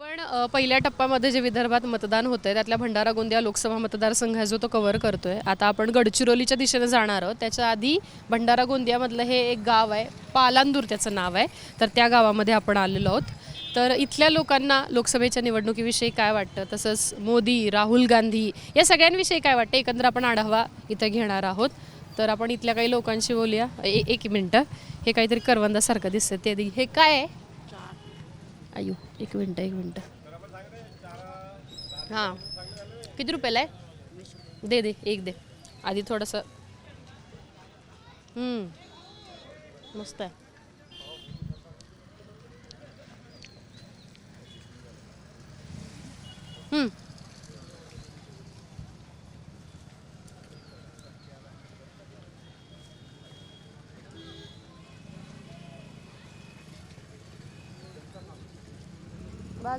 आपण अ, पहिल्या टप्प्यामध्ये जे विदर्भात मतदान होतंय त्यातल्या भंडारा गोंदिया लोकसभा मतदारसंघ आहे जो तो कव्हर करतोय. आता आपण गडचिरोलीच्या दिशेने जाणार आहोत. त्याच्या आधी भंडारा गोंदियामधलं हे एक गाव आहे पालांदूर त्याचं नाव आहे. तर त्या गावामध्ये आपण आलेलो आहोत. तर इथल्या लोकांना लोकसभेच्या निवडणुकीविषयी काय वाटतं? तसंच मोदी राहुल गांधी या सगळ्यांविषयी काय वाटतं? एकंदर आपण आढावा इथं घेणार आहोत. तर आपण इथल्या काही लोकांशी बोलूया. ए एक मिनटं. हे काहीतरी करवंदासारखं दिसतं ते हे काय आहे? अयो एक मिनटं एक मिनटं. हां. किती रुपयाला आहे? दे दे एक दे. आधी थोडंसं. मस्त आहे.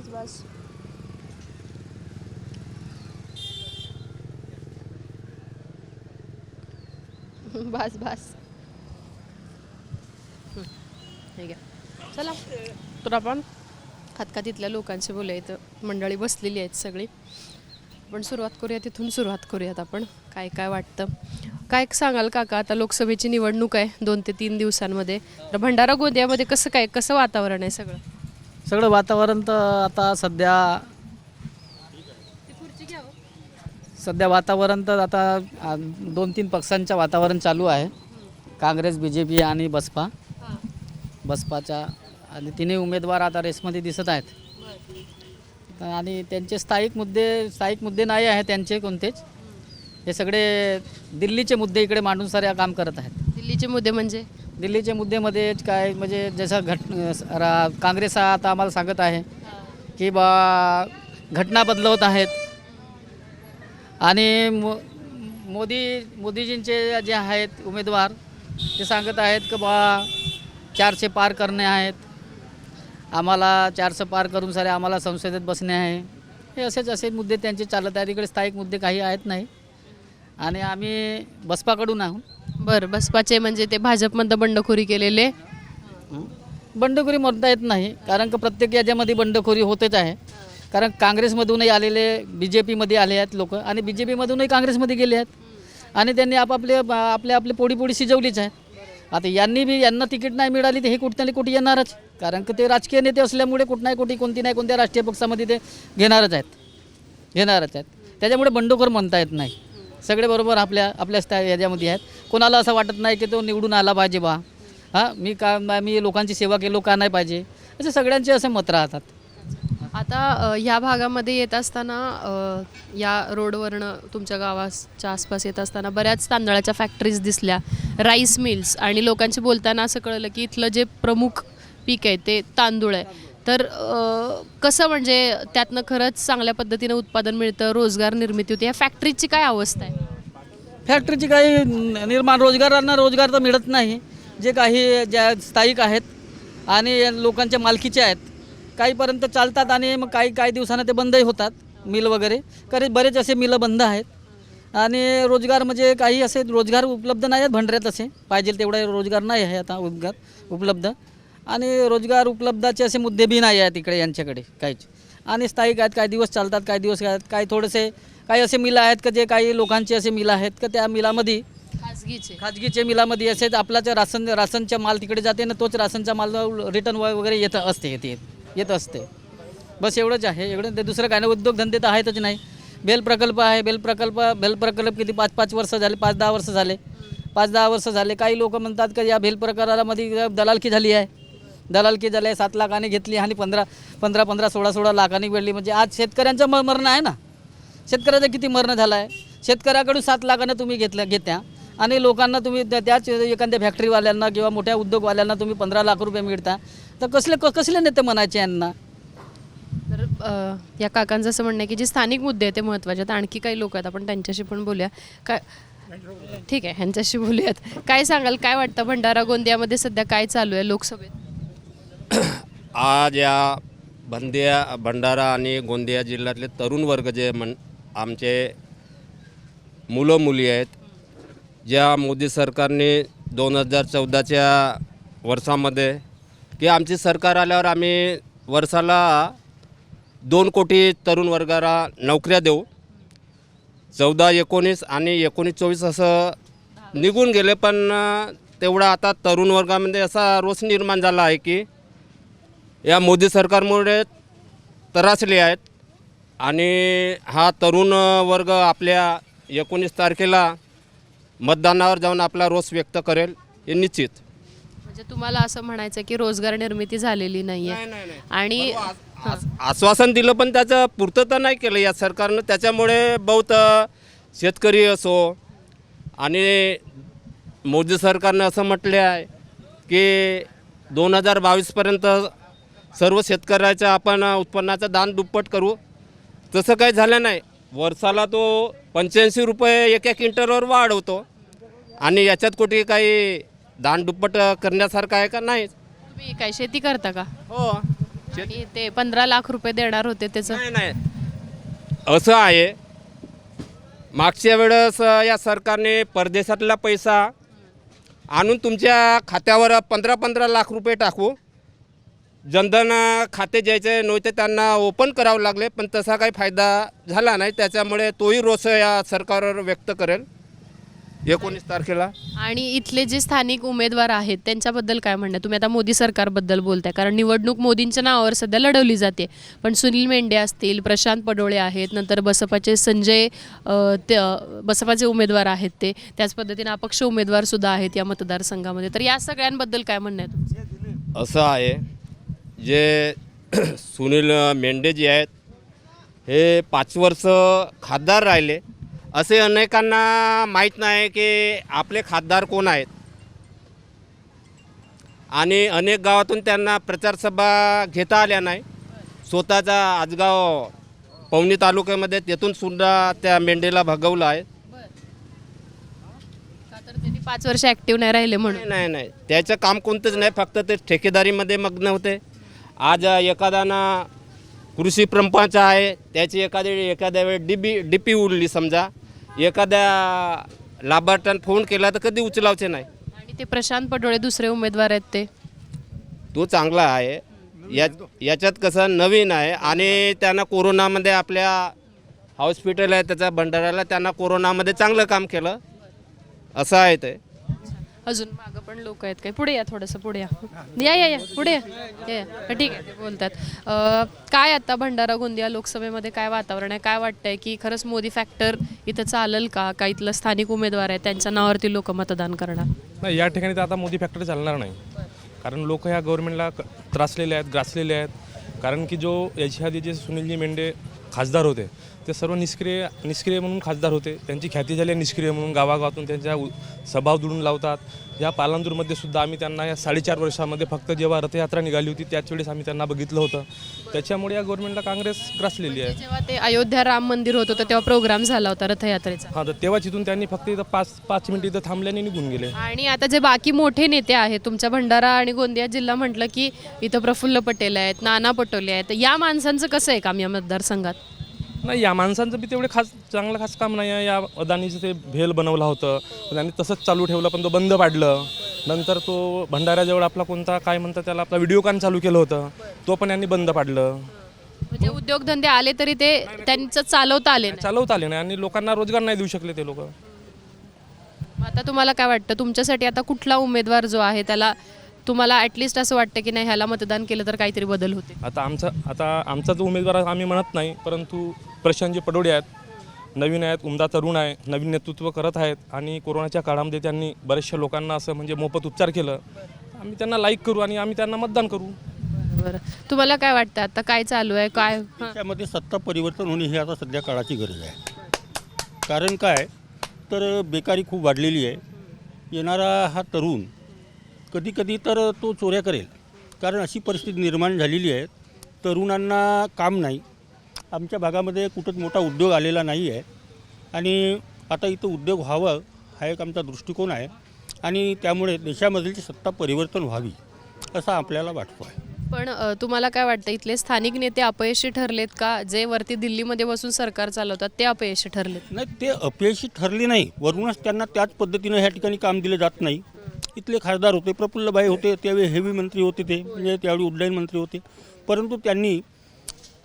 बस बस बस बस हं, हे घ्या. चला. तर आपण खातखात इथल्या लोकांशी बोलूया इथं मंडळी बसलेली आहेत सगळी. आपण सुरुवात करूया तिथून सुरुवात करूयात आपण. काय काय वाटतं? काय सांगाल काका? आता लोकसभेची निवडणूक आहे दोन ते तीन दिवसांमध्ये. तर भंडारा गोंदियामध्ये कसं काय कसं वातावरण आहे सगळं? सगळं वातावरण तर आता सध्या सध्या वातावरण तर आता दोन तीन पक्षांच्या वातावरण चालू आहे. काँग्रेस बी जे पी आणि बसपा. बसपाच्या आणि तिन्ही उमेदवार आता रेसमध्ये दिसत आहेत. तर आणि त्यांचे स्थायिक मुद्दे स्थायिक मुद्दे नाही आहे त्यांचे कोणतेच. हे सगळे दिल्लीचे मुद्दे इकडे मांडून सारे काम करत आहेत. दिल्लीचे मुद्दे म्हणजे? दिल्लीचे मुद्देमध्ये काय म्हणजे जसं घट काँग्रेस हा आता आम्हाला सांगत आहे की बा घटना बदलवत आहेत. आणि मो मोदी मोदीजींचे जे आहेत उमेदवार ते सांगत आहेत की बा चारशे पार करणे आहेत. आम्हाला चारशे पार करून सारे आम्हाला संसदेत बसणे आहे. हे असेच असे मुद्दे त्यांचे चालत आहेत. इकडे स्थायिक मुद्दे काही आहेत नाही. आणि आम्ही बसपाकडून आहोत. बरं बसपाचे म्हणजे ते भाजपमधनं बंडखोरी केलेले? बंडखोरी म्हणता येत नाही कारण का प्रत्येक याच्यामध्ये बंडखोरी होतेच आहे. कारण काँग्रेसमधूनही आलेले बी जे पीमध्ये आले आहेत लोक आणि बी जे पीमधूनही काँग्रेसमध्ये गेले आहेत. आणि त्यांनी आपापले आपले आपले पोडी पोडी शिजवलीच आहेत. आता यांनी बी यांना तिकीट नाही मिळाली तर हे कुठं ना कुठे येणारच. कारण की ते राजकीय नेते असल्यामुळे कुठं नाही कुठे कोणती नाही कोणत्या राष्ट्रीय पक्षामध्ये ते घेणारच आहेत. घेणारच आहेत. त्याच्यामुळे बंडखोर म्हणता येत नाही. सगळे बरोबर आपल्या आपल्या त्या याच्यामध्ये आहेत. कोणाला असं वाटत नाही की तो निवडून आला पाहिजे बा. हां मी का मी लोकांची सेवा केलो का नाही पाहिजे. असे सगळ्यांचे असे मत राहतात. आता ह्या भागामध्ये येत असताना या रोडवरनं तुमच्या गावाच्या आसपास येत असताना बऱ्याच तांदळाच्या फॅक्टरीज दिसल्या. राईस मिल्स आणि लोकांशी बोलताना असं कळलं की इथलं जे प्रमुख पीक आहे ते तांदूळ आहे. तर कसं म्हणजे त्यातनं खरंच चांगल्या पद्धतीनं उत्पादन मिळतं रोजगार निर्मिती होते या फॅक्टरीची काय अवस्था आहे? फॅक्टरीची काही निर्माण रोजगारांना रोजगार तर मिळत नाही. जे काही ज्या स्थायिक आहेत आणि लोकांच्या मालकीचे आहेत काहीपर्यंत चालतात आणि मग काही काही दिवसानं ते बंदही होतात मिल वगैरे. कारण बरेच असे मिलं बंद आहेत. आणि रोजगार म्हणजे काही असे रोजगार उपलब्ध नाही आहेत भंडऱ्यात असे. पाहिजे तेवढा रोजगार नाही आहे आता उद्गार उपलब्ध. आणि रोजगार उपलब्धाचे असे मुद्दे बी नाही आहेत इकडे यांच्याकडे काहीच. आणि स्थायिक आहेत काही दिवस चालतात काही दिवस आहेत काही थोडेसे काही असे मिलं आहेत का जे काही लोकांचे असे मिलं आहेत का त्या मिलामध्ये खाजगीचे. खाजगीच्या मिलामध्ये असेच आपलाच राशन राशनचा माल तिकडे जाते ना तोच राशनचा माल रिटर्न वगैरे येत असते येते येत असते. बस एवढंच आहे एवढं ते दुसरं काय नाही उद्योगधंदे तर आहेतच नाही. बेल प्रकल्प आहे बेल प्रकल्प बेल प्रकल्प किती पाच पाच वर्ष झाले पाच दहा वर्ष झाले. पाच दहा वर्ष झाले. काही लोक म्हणतात की या बेल प्रकारामध्ये दलालकी झाली आहे. दलालकी की आहे सात लाखाने घेतली आणि पंधरा पंधरा पंधरा सोळा सोळा लाखांनी भेटली म्हणजे आज शेतकऱ्यांचं म मरणं आहे ना? शेतकऱ्याचं किती मरणं झालं आहे शेतकऱ्याकडून सात लाखाने तुम्ही घेतल्या घेत्या. आणि लोकांना तुम्ही त्याच एखाद्या फॅक्टरीवाल्यांना किंवा मोठ्या उद्योगवाल्यांना तुम्ही पंधरा लाख रुपये मिळता. तर कसले क- कसले नेते म्हणायचे यांना? तर अ, या काकांचं असं म्हणणं आहे की जे स्थानिक मुद्दे आहेत ते महत्त्वाचे आहेत. आणखी काही लोक आहेत आपण त्यांच्याशी पण बोलूया. काय ठीक आहे ह्यांच्याशी बोलूयात. काय सांगाल? काय वाटतं? भंडारा गोंदियामध्ये सध्या काय चालू आहे लोकसभेत? आज या बंदिया भंडारा आणि गोंदिया जिल्ह्यातले तरुण वर्ग जे म्हण आमचे मुलं मुली आहेत ज्या मोदी सरकारने दोन हजार चौदाच्या वर्षामध्ये की आमची सरकार आल्यावर आम्ही वर्षाला दोन कोटी तरुण वर्गाला नोकऱ्या देऊ. चौदा एकोणीस आणि एकोणीस चोवीस असं निघून गेले पण तेवढा आता तरुण वर्गामध्ये असा रोष निर्माण झाला आहे की या मोदी सरकारमुळे त्रासले आहेत. आणि हा तरुण वर्ग आपल्या एकोणीस तारखेला मतदानावर जाऊन आपला रोष व्यक्त करेल हे निश्चित. म्हणजे तुम्हाला असं म्हणायचं की रोजगार निर्मिती झालेली नाहीये. आणि आस- आश्वासन दिलं पण त्याचं पूर्तता नाही केलं या सरकारनं. त्याच्यामुळे बहुत शेतकरी असो आणि मोदी सरकारनं असं म्हटले आहे की दोन हजार बावीसपर्यंत सर्व शेतकऱ्याचं आपण उत्पन्नाचं दान दुप्पट करू. तसं काही झालं नाही. वर्षाला तो पंच्याऐंशी रुपये एका क्विंटलवर वाढवतो आणि याच्यात कुठे काही दान दुप्पट करण्यासारखं आहे का नाही? तुम्ही काय शेती करता का? हो. आणि ते पंधरा लाख रुपये देणार होते त्याचं. नाही नाही. असं आहे. मागच्या वेळेस या सरकारने परदेशातला पैसा आणून तुमच्या खात्यावर पंधरा पंधरा लाख रुपये टाकू. जनधन खाते ज्यायचे नव्हते त्यांना ओपन करावं लागले पण तसा काही फायदा झाला नाही. त्याच्यामुळे तोही रोष या सरकारवर व्यक्त करेल. एकोणीस तारखेला. आणि इथले जे स्थानिक उमेदवार आहेत त्यांच्याबद्दल काय म्हणणं? आहे? तुम्ही आता मोदी सरकारबद्दल बोलताय कारण निवडणूक मोदींच्या नावावर सध्या लढवली जाते. पण सुनील मेंढे असतील प्रशांत पडोळे आहेत नंतर बसपाचे संजय ते बसपाचे उमेदवार आहेत ते त्याच पद्धतीने अपक्ष उमेदवार सुद्धा आहेत या मतदारसंघामध्ये. तर या सगळ्यांबद्दल काय म्हणणं आहे तुमचं? असं आहे जे सुनील मेंढे जे आहेत हे पाच वर्ष खासदार राहिले. असे अनेकांना माहीत नाही की आपले खासदार कोण आहेत. आणि अनेक गावातून त्यांना प्रचारसभा घेता आल्या नाही. स्वतःचा आजगाव पवनी तालुक्यामध्ये तेथून सुद्धा त्या मेंढेला भगवलं आहे. त्यांनी पाच वर्ष ॲक्टिव्ह नाही राहिले म्हणून. नाही नाही नाही. त्याचं काम कोणतंच नाही. फक्त ते ठेकेदारीमध्ये मग्न होते. आज एखादाना कृषी प्रंपाचा आहे त्याची एखाद्या वेळी एखाद्या वेळी डीबी डी पी उरली समजा एखाद्या लाभार्थ्यानं फोन केला तर कधी उचलावचे नाही. आणि ते प्रशांत पडोळे दुसरे उमेदवार आहेत ते. तो चांगला आहे. या याच्यात कसं नवीन आहे आणि त्यांना कोरोनामध्ये आपल्या हॉस्पिटल आहे त्याच्या भंडाऱ्याला त्यांना कोरोनामध्ये चांगलं काम केलं. असं आहे ते. अजून मागं पण लोक आहेत काय पुढे या थोडंसं पुढे या. या या या पुढे या. या, या. ठीक आहे ते बोलतात. अं, काय आता भंडारा गोंदिया लोकसभेमध्ये काय वातावरण आहे? काय वाटतंय की खरंच मोदी फॅक्टर इथं चालेल का? का इथलं स्थानिक उमेदवार आहे त्यांच्या नावावरती लोक मतदान करणार? नाही या ठिकाणी तर आता मोदी फॅक्टरी चालणार नाही. कारण लोक ह्या गव्हर्नमेंटला क- त्रासलेले आहेत ग्रासलेले आहेत. कारण की जो याच्या आधी जे सुनीलजी मेंढे खासदार होते. ते सर्व निष्क्रिय निष्क्रिय म्हणून खासदार होते. त्यांची ख्याती झाली निष्क्रिय म्हणून गावागावातून त्यांच्या स्वभाव सभा लावतात. या पालांदूरमध्ये सुद्धा आम्ही त्यांना या साडेचार वर्षामध्ये फक्त जेव्हा रथयात्रा निघाली होती त्याच वेळेस आम्ही त्यांना बघितलं होतं. त्याच्यामुळे या गव्हर्नमेंटला काँग्रेस ग्रासलेली आहे. जेव्हा ते अयोध्या राम मंदिर होतं तर तेव्हा प्रोग्राम झाला होता रथयात्रेचा. हां तर तेव्हा तिथून त्यांनी फक्त इथं पाच पाच मिनिट इथं थांबल्याने निघून गेले. आणि आता जे बाकी मोठे नेते आहेत तुमच्या भंडारा आणि गोंदिया जिल्हा म्हटलं की इथं प्रफुल्ल पटेल आहेत नाना पटोले आहेत या माणसांचं कसं आहे काम या मतदारसंघात? नाही या माणसांचं बी तेवढे खास चांगलं खास काम नाही आहे. या अदानीचं ते भेल बनवलं होतं. त्यांनी तसंच चालू ठेवलं पण तो बंद पाडलं. नंतर तो भंडाऱ्याजवळ आपला कोणता काय म्हणतात त्याला आपला व्हिडिओ कॉन चालू केलं होतं. तो पण यांनी बंद पाडलं. म्हणजे उद्योगधंदे आले तरी ते त्यांचं चालवता आले नाही. चालवता आले नाही आणि लोकांना रोजगार नाही देऊ शकले ते लोक. आता तुम्हाला काय वाटतं? तुमच्यासाठी आता कुठला उमेदवार जो आहे त्याला तुम्हाला ॲटलिस्ट असं वाटतं की नाही ह्याला मतदान केलं तर काहीतरी बदल होते? आता आमचा आता आमचा जो उमेदवार आम्ही म्हणत नाही परंतु प्रशांतजी पडोडे आहेत नवीन आहेत उमदा तरुण आहे नवीन नेतृत्व करत आहेत आणि कोरोनाच्या काळामध्ये त्यांनी बऱ्याचशा लोकांना असं म्हणजे मोफत उपचार केलं. आम्ही त्यांना लाईक करू आणि आम्ही त्यांना मतदान करू. बरं. तुम्हाला काय वाटतं? आता काय चालू आहे? काय हां. त्यामध्ये सत्ता परिवर्तन होणे ही आता सध्या काळाची गरज आहे. कारण काय? तर बेकारी खूप वाढलेली आहे. येणारा हा तरुण कधी कधी तर तो चोऱ्या करेल. कारण अशी परिस्थिती निर्माण झालेली आहे. तरुणांना काम नाही. आमच्या भागामध्ये कुठंच मोठा उद्योग आलेला नाही आहे. आणि आता इथं उद्योग व्हावं हा एक आमचा दृष्टिकोन आहे. आणि त्यामुळे देशामधील सत्ता परिवर्तन व्हावी असं आपल्याला वाटतो आहे. पण अ, तुम्हाला काय वाटतं? इथले स्थानिक नेते अपयशी ठरलेत का? जे वरती दिल्लीमध्ये बसून सरकार चालवतात ते अपयशी ठरलेत? नाही ते अपयशी ठरले नाही. वरूनच त्यांना त्याच पद्धतीनं ह्या ठिकाणी काम दिलं जात नाही. इथले खासदार होते प्रफुल्लभाई होते त्यावेळी हेवी मंत्री होते ते म्हणजे त्यावेळी उड्डयन मंत्री होते. परंतु त्यांनी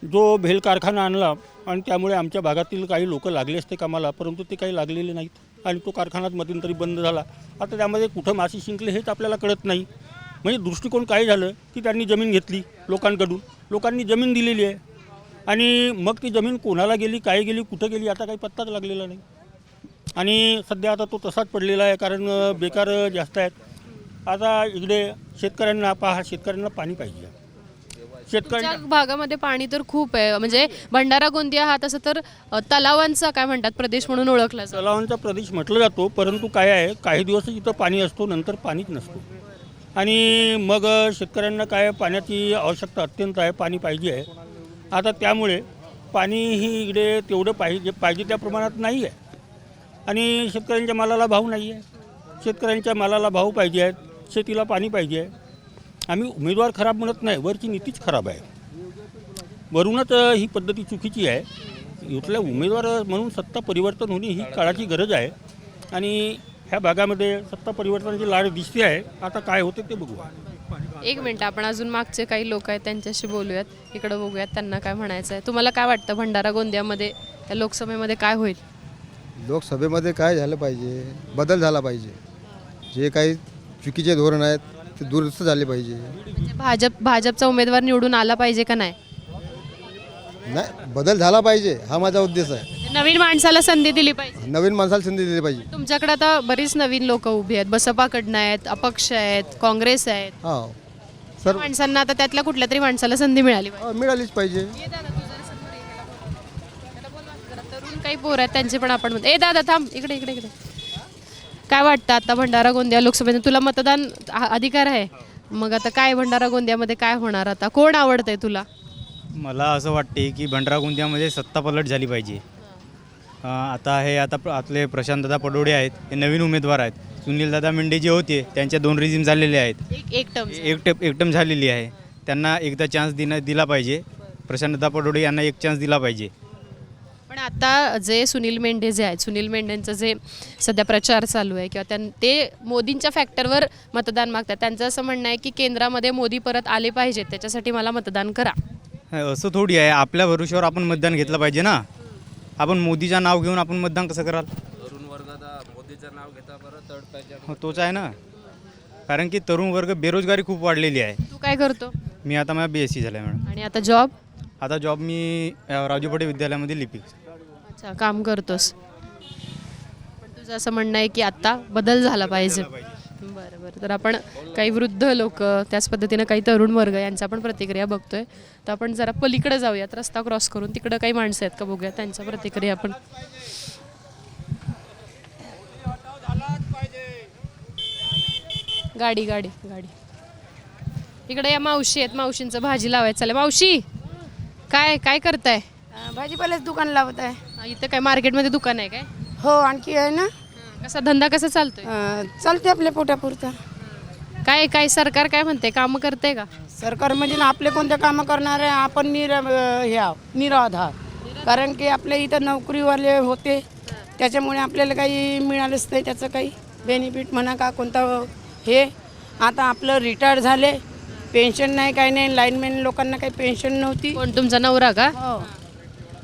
जो भेल कारखाना आणला आणि त्यामुळे आमच्या भागातील काही लोक लागले असते कामाला परंतु ते काही लागलेले नाहीत आणि तो कारखानात मध्यंतरी बंद झाला. आता त्यामध्ये कुठं मासे शिंकले हेच आपल्याला कळत नाही. म्हणजे दृष्टिकोन काय झालं की त्यांनी जमीन घेतली लोकांकडून. लोकांनी जमीन दिलेली आहे. आणि मग ती जमीन कोणाला गेली काय गेली कुठं गेली आता काही पत्ताच लागलेला नाही. आणि सध्या आता तो तसाच पडलेला आहे कारण बेकार जास्त आहेत. आता इकडे शेतकऱ्यांना पहा शेतकऱ्यांना पाणी पाहिजे. शेतकऱ्यांना तुमच्या भागामध्ये पाणी तर खूप आहे. म्हणजे भंडारा गोंदिया हा तसं तर अ, तलावांचा काय म्हणतात प्रदेश म्हणून ओळखला जातो. तलावांचा प्रदेश म्हटलं जातो परंतु काय आहे काही दिवस इथं पाणी असतो नंतर पाणीच नसतो. आणि मग शेतकऱ्यांना काय पाण्याची आवश्यकता अत्यंत आहे पाणी पाहिजे आहे. आता त्यामुळे पाणी ही इकडे तेवढं पाहिजे पाहिजे त्या प्रमाणात नाही आहे. आणि शेतकऱ्यांच्या मालाला भाव नाही आहे. शेतकऱ्यांच्या मालाला भाव पाहिजे आहेत. शेतीला पाणी पाहिजे आहे. आम्ही उमेदवार खराब म्हणत नाही वरची नीतीच खराब आहे. वरूनच ही पद्धती चुकीची आहे. इथल्या उमेदवार म्हणून सत्ता परिवर्तन होणे ही काळाची गरज आहे. आणि ह्या भागामध्ये सत्ता परिवर्तनाची लाड दिसते आहे. आता काय होते ते बघू एक मिनटं आपण अजून मागचे काही लोक आहेत त्यांच्याशी बोलूयात. इकडं बघूयात त्यांना काय म्हणायचं आहे. तुम्हाला काय वाटतं भंडारा गोंदियामध्ये या लोकसभेमध्ये काय होईल? लोकसभेमध्ये काय झालं पाहिजे? बदल झाला पाहिजे. जे काही चुकीचे धोरण आहेत ते दुरुस्त झाले पाहिजे. म्हणजे भाजप भाजपचा उमेदवार निवडून आला पाहिजे का नाही? नाही बदल झाला पाहिजे हा माझा उद्देश आहे. नवीन माणसाला संधी दिली पाहिजे. नवीन माणसाला संधी दिली पाहिजे. तुमच्याकडे आता बरीच नवीन लोक उभी आहेत. बसपाकडनं आहेत अपक्ष आहेत काँग्रेस आहेत. हां. माणसांना आता त्यातल्या कुठल्या तरी माणसाला संधी मिळाली पाहिजे. हा, मिळालीच पाहिजे. काही पोर आहेत त्यांचे पण आपण ए दादा थांब. इकडे इकडे इकडे. काय वाटतं आता भंडारा गोंदिया लोकसभेने तुला मतदान अधिकार आहे. मग आता काय भंडारा गोंदियामध्ये काय होणार आता? कोण आवडतंय तुला? मला असं वाटते की भंडारा गोंदियामध्ये सत्ता पलट झाली पाहिजे. अं, आता हे आता प्र- आपले प्रशांतदादा पडोडे आहेत. हे नवीन उमेदवार आहेत. सुनीलदादा मेंढे जे होते त्यांच्या दोन रिझिम झालेले आहेत. एक एक टर्म एक टेप एकटम झालेली आहे. त्यांना एकदा चान्स दिना दिला पाहिजे. प्रशांतदा पडोडे यांना एक चान्स दिला पाहिजे. पण आता जे सुनील मेंढे जे आहेत सुनील मेंढेंचं जे सध्या प्रचार चालू आहे किंवा त्यां ते मोदींच्या फॅक्टरवर मतदान मागतात त्यांचं असं म्हणणं आहे की केंद्रामध्ये मोदी परत आले पाहिजेत. त्याच्यासाठी मला मतदान करा. असं थोडी आहे. आपल्या भरोश्यावर आपण मतदान घेतलं पाहिजे ना. आपण मोदीचं नाव घेऊन आपण मतदान कसं कराल? तरुण वर्गाचा मोदीचं नाव घेता बरं हो तोच आहे ना. कारण की तरुण वर्ग बेरोजगारी खूप वाढलेली आहे. तू काय करतो? मी आता माझा बी एस सी झाला आहे मॅडम. आणि आता जॉब आता जॉब मी अ, राजू पटे विद्यालयामध्ये लिपिक. अच्छा काम करतोस. पण तुझं असं म्हणणं आहे की आता बदल झाला पाहिजे. बरं बरं. तर आपण काही वृद्ध लोक त्याच पद्धतीनं काही तरुण वर्ग यांचा पण प्रतिक्रिया बघतोय. तर आपण जरा पलीकडे जाऊयात रस्ता क्रॉस करून. तिकडं काही माणसं आहेत का बघूया त्यांच्या प्रतिक्रिया आपण गाडी गाडी गाडी. इकडे या मावशी आहेत. मावशींचं भाजी लावायचं चालेल मावशी काय काय करताय? भाजीपाल्याचं दुकान लावत आहे. इथं काय मार्केटमध्ये दुकान आहे काय? हो आणखी आहे ना. कसा धंदा कसा चालतोय? अं, चालते आपल्या पोटापुरतं. काय काय सरकार काय म्हणते? काम करते का? सरकार म्हणजे ना आपले कोणते कामं करणार आहे आपण निर अं, हे आहो, निराधार कारण की आपल्या इथं नोकरीवाले होते त्याच्यामुळे आपल्याला काही मिळालंच नाही त्याचं काही बेनिफिट म्हणा का कोणता हे. आता आपलं रिटायर झाले पेन्शन नाही काही नाही लाईनमॅन लोकांना काही पेन्शन नव्हती. कोण तुमचा नवरा का? हो.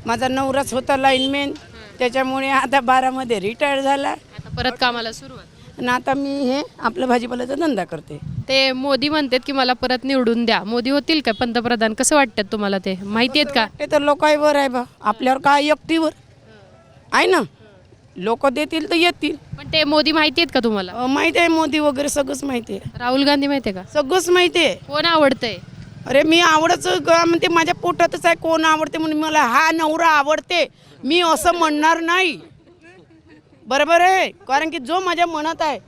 माझा नवराच होता लाईनमॅन त्याच्यामुळे आता बारामध्ये रिटायर झाला. आता परत कामाला सुरुवात. आणि आता मी हे आपलं भाजीपाल्याचा धंदा करते. ते मोदी म्हणतात की मला परत निवडून द्या. मोदी होतील काय पंतप्रधान? कसं वाटतात तुम्हाला ते? माहिती आहेत का? ते तर लोकांवर आहे बा. आपल्यावर काय एकटीवर आहे ना? लोक देतील तर येतील. पण ते मोदी माहिती आहेत का तुम्हाला? अं, माहिती आहे मोदी वगैरे सगळंच माहिती आहे. राहुल गांधी माहिती आहे का? सगळंच माहिती आहे. कोण आवडतंय? अरे मी आवडच म्हणते माझ्या पोटातच आहे कोण आवडते? म्हणून मला हा नवरा आवडते. मी असं म्हणणार नाही. बरोबर आहे? कारण की जो माझ्या मनात आहे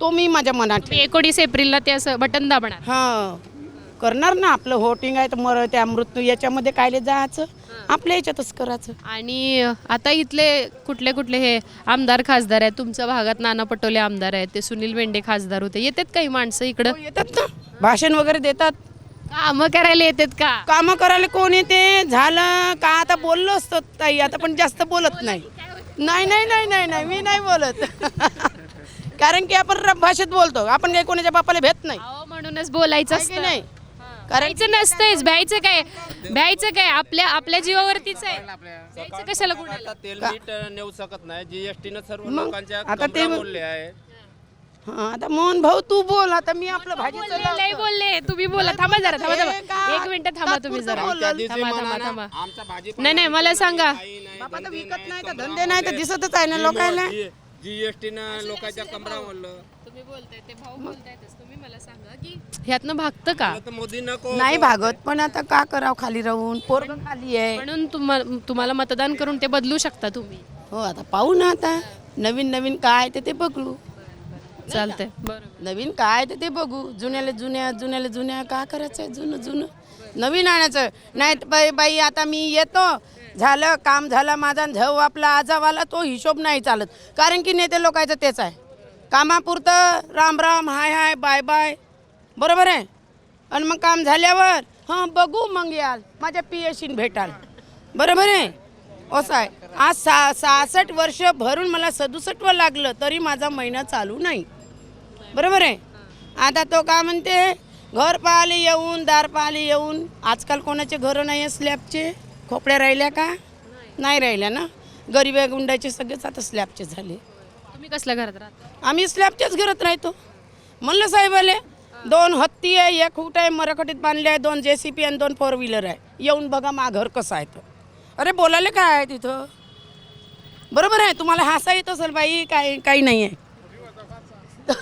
तो मी माझ्या मनात ठेव- एकोणीस एप्रिलला ते असं बटन दाबणार. हां. करणार ना आपलं होटिंग आहे तर मर त्या मृत्यू याच्यामध्ये कायले जायचं? आपल्या याच्यातच करायचं. आणि आता इथले कुठले कुठले हे आमदार खासदार आहेत तुमच्या भागात नाना पटोले आमदार आहेत ते सुनील मेंढे खासदार होते. येतात काही माणसं इकडं? हो, येतात ना. भाषण वगैरे देतात. कामं करायला येतात का? कामं करायला कोण येते? झालं. का आता बोललो असतो ताई? आता पण जास्त बोलत नाही. नाही नाही नाही नाही नाही. मी नाही बोलत. कारण की आपण भाषेत बोलतो. आपण काही कोणाच्या बापाला भेट नाही. अहो, म्हणूनच बोलायचं असतं. नाही? भ्यायचं नसतंच भ्यायचं काय? भ्यायचं काय? आपल्या आपल्या जीवावरतीच आहे. भ्यायचं कशाला कुणाला? आता तेल मीठ नेऊ शकत नाही. जीएसटीनं सर्व मग लोकांच्या आता ते- कमरा बोलले आहे. हा आता मोहन भाऊ तू बोल आता मी आपलं बोलले, भाजीचं लय बोलले. तुम्ही बोला थांबा जरा थांबा हे थांबा का- एक मिनिट थांबा तुम्ही जरा. तात्पुरतं त्या बोललं. दिवशी थांबा थांबा म्हणाला, थांबा. आमचा भाजी नाही नाही मला सांगा. बाबा तर विकत नाही तर धंदे नाही तर दिसतच आहे ना लोकांना. जीएसटीनं लोकांच्या कमरा बोललं तुम्ही बोलताय ते भाऊ बोलतायतच तुम्ही मला सांगा की ह्यातनं भागतं का? मोदी नको नाही भागत पण आता का करावं खाली राहून? पोरग खाली आहे. म्हणून तुम्हा- तुम्हाला मतदान करून ते बदलू शकता तुम्ही. हो आता पाहू ना आता. नवीन नवीन काय ते ते बघू. चालतंय. बरोबर. नवीन काय ते ते बघू. जुन्याला जुन्या जुन्याला जुन्या का करायचं आहे जुनं जुनं. नवीन आणायचं. नाही तर बाई बाई आता मी येतो. झालं काम झालं माझा झव आपला आजावाला तो हिशोब नाही चालत. कारण की नेते लोकांचं तेच आहे. कामापुरतं Ram Ram hi hi bye bye. बरोबर आहे? आणि मग काम झाल्यावर हां बघू मग याल. माझ्या पी एशीन भेटाल. बरोबर आहे? असं आहे. आज सा सहासष्ट वर्ष भरून मला सदुसष्टवं लागलं तरी माझा महिना चालू नाही. बरोबर आहे? आता तो का म्हणते घर पाहिले येऊन दार पाहिले येऊन आजकाल कोणाचे घरं नाही आहे स्लॅबचे खोपड्या राहिल्या का? नाही राहिल्या ना. गरिबी गुंडाचे सगळेच आता स्लॅबचे झाले. तुम्ही कसल्या घरात राहता? आम्ही स्लॅबच्याच घरात राहतो. म्हणलं साहेबाले दोन हत्ती आहे एक हुट आहे मराठीत बांधले आहे दोन जे सी पी आणि दोन फोर व्हीलर आहे. येऊन बघा मा घर कसं आहे तर अरे बोलायला काय आहे तिथं? बरोबर आहे तुम्हाला हसा येत असेल बाई काय काही नाही आहे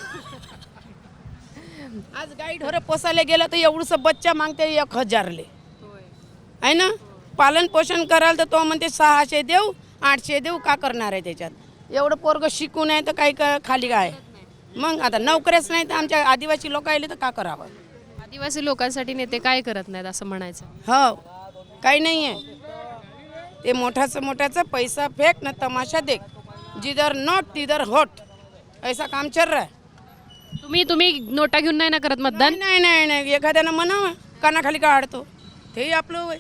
आज गाई ढोरं पोसायला गेलं तर एवढंसं बच्चा मागते एक हजारले. आहे ना? पालन पोषण कराल तर तो म्हणते सहाशे देऊ आठशे देऊ का करणार आहे त्याच्यात? एवढं पोरग शिकून आहे तर काही का खाली काय? मग आता नोकऱ्याच नाही तर आमच्या आदिवासी लोक आले तर का करावं? आदिवासी लोकांसाठी नेते काय करत नाहीत असं म्हणायचं. हो काही नाही आहे ते मोठ्याचं मोठ्याचं पैसा फेक ना तमाशा देख. जिधर नोट तिधर होट. ऐसा काम चल रहा है. तुम्ही तुम्ही नोटा घेऊन नाही ना करत मतदान? नाही नाही नाही एखाद्यानं म्हणावं कानाखाली काढतो तेही आपलं वय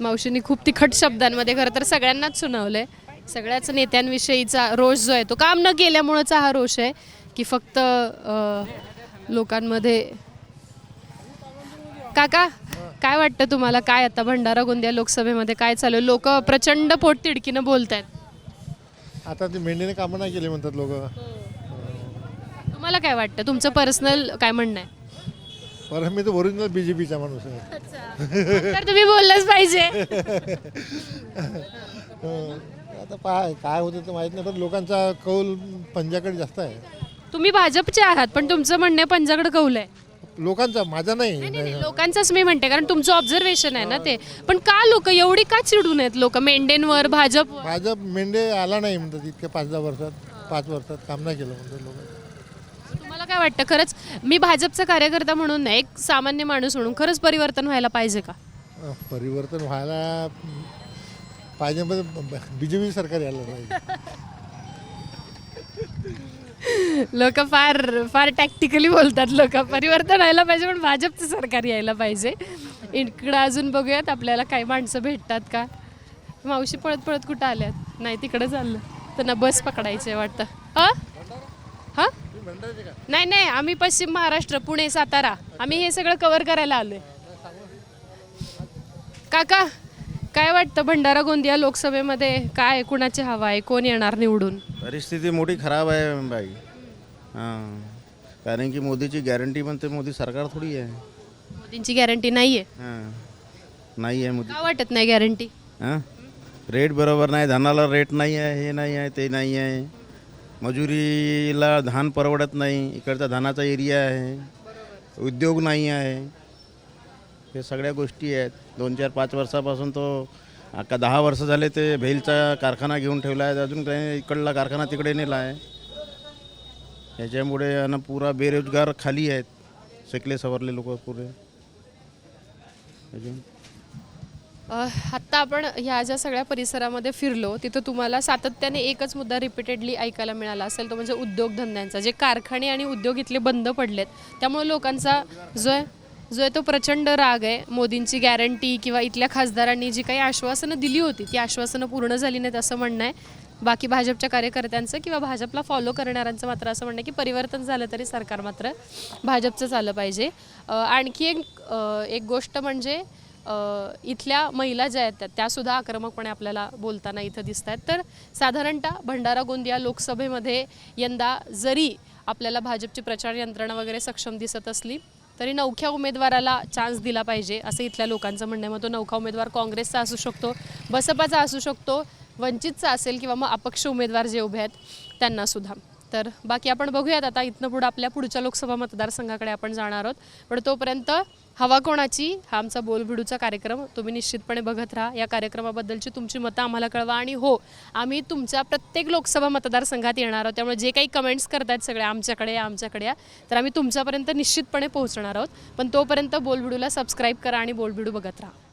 मावशींनी खूप तिखट शब्दांमध्ये खरं तर सगळ्यांनाच सुनावलंय. सगळ्याच नेत्यांविषयीचा रोष जो आहे तो काम न केल्यामुळेचा हा रोष आहे की फक्त अं, लोकांमध्ये काका काय वाटतं तुम्हाला? काय आता भंडारा गोंदिया लोकसभेमध्ये काय चालू लोक प्रचंड पोट तिडकीनं बोलत आहेत आता ते मेंढीने कामं नाही केले म्हणतात लोक. तुम्हाला काय वाटतं? तुमचं पर्सनल काय म्हणणं आहे? पर मी तर ओरिजिनल बी जे पीचा माणूस आहे. तर तुम्ही बोललंच पाहिजे. हं. आता पाय काय होतं ते माहीत नाही पण लोकांचा कौल पंजाकडे जास्त आहे. तुम्ही भाजपचे आहात पण तुमचं म्हणणं पंजाकडे कौल आहे. लोकांचा माझा नाही. लोकांचंच मी म्हणते कारण तुमचं ऑब्झर्वेशन आहे ना ते. पण का लोक एवढी का चिडून आहेत लोक? मेंढेंवर भाजप भाजप मेंढे आला नाही म्हणतात इतक्या पाच दहा वर्षात पाच वर्षात काम नाही केलं म्हणतात लोक तुम्हाला काय वाटतं? खरंच मी भाजपचा कार्यकर्ता म्हणून नाही एक सामान्य माणूस म्हणून खरंच परिवर्तन व्हायला पाहिजे का? परिवर्तन व्हायला पाहिजे बी जे पी सरकार यायला पाहिजे. लोक फार फार टॅक्टिकली बोलतात लोक. परिवर्तन व्हायला पाहिजे पण भाजपचं सरकार यायला पाहिजे. इकडं अजून बघूयात आपल्याला काही माणसं भेटतात का? मावशी पळत पळत कुठं आल्यात? नाही तिकडं चाललं. त्यांना बस पकडायचे आहे वाटतं. हां हां? नाही नाही आम्ही पश्चिम महाराष्ट्र पुणे सातारा. आम्ही हे सगळं कव्हर करायला आलोय. काका काय वाटतं भंडारा गोंदिया लोकसभेमध्ये? काय कुणाची हवा आहे? कोण येणार निवडून? परिस्थिती मोठी खराब आहे बाई हां. कारण की मोदीची गॅरंटी पण ते मोदी सरकार थोडी आहे. मोदींची गॅरंटी नाही आहे हां. नाही आहे मोदी. का वाटत नाही गॅरंटी हां? रेट बरोबर नाही धानाला रेट नाही आहे हे नाही आहे ते नाही आहे. मजुरीला धान परवडत नाही इकडचा धानाचा एरिया आहे. उद्योग नाही आहे. हे सगळ्या गोष्टी आहेत. दोन चार पाच वर्षापासून तो आता दहा वर्ष झाले ते भेलचा कारखाना घेऊन ठेवला आहे. अजून काही इकडला कारखाना तिकडे नेला आहे. याच्यामुळे आणि पुरा बेरोजगार खाली आहेत. शिकले सवरले लोक पुरे. अजून? आत्ता आपण ह्या ज्या सगळ्या परिसरामध्ये फिरलो तिथं तुम्हाला सातत्याने एकच मुद्दा रिपीटेडली ऐकायला मिळाला असेल तो म्हणजे उद्योगधंद्यांचा. जे कारखाने आणि उद्योग इथले बंद पडलेत त्यामुळे लोकांचा जो आहे जो आहे तो प्रचंड राग आहे. मोदींची गॅरंटी किंवा इथल्या खासदारांनी जी काही आश्वासनं दिली होती ती आश्वासनं पूर्ण झाली नाहीत असं म्हणणं आहे. बाकी भाजपच्या कार्यकर्त्यांचं किंवा भाजपला फॉलो करणाऱ्यांचं मात्र असं म्हणणं आहे की परिवर्तन झालं तरी सरकार मात्र भाजपचंच आलं पाहिजे. आणखी एक एक गोष्ट म्हणजे इथल्या महिला ज्या आहेत त्यासुद्धा आक्रमकपणे आपल्याला बोलताना इथं दिसत आहेत. तर साधारणतः भंडारा गोंदिया लोकसभेमध्ये यंदा जरी आपल्याला भाजपची प्रचार यंत्रणा वगैरे सक्षम दिसत असली तरी नवख्या उमेदवाराला चान्स दिला पाहिजे असं इथल्या लोकांचं म्हणणं आहे. मग तो नवखा उमेदवार काँग्रेसचा असू शकतो बसपाचा असू शकतो वंचितचा असेल किंवा मग अपक्ष उमेदवार जे उभे आहेत त्यांनासुद्धा तर बाकी आपण बघूयात आता इथनं पुढं आपल्या पुढच्या लोकसभा मतदारसंघाकडे आपण जाणार आहोत. पण तोपर्यंत हवा कोणाची? हा आमचा बोलभिडूचा कार्यक्रम. तुम्ही निश्चितपणे बघत राहा. या कार्यक्रमाबद्दलची तुमची मतं आम्हाला कळवा. आणि हो आम्ही तुमच्या प्रत्येक लोकसभा मतदारसंघात येणार आहोत. त्यामुळे जे काही कमेंट्स करतात सगळे आमच्याकडे या आमच्याकडे या. तर आम्ही तुमच्यापर्यंत निश्चितपणे पोहोचणार आहोत. पण तोपर्यंत बोलभिडूला सबस्क्राईब करा आणि बोलभिडू बघत राहा.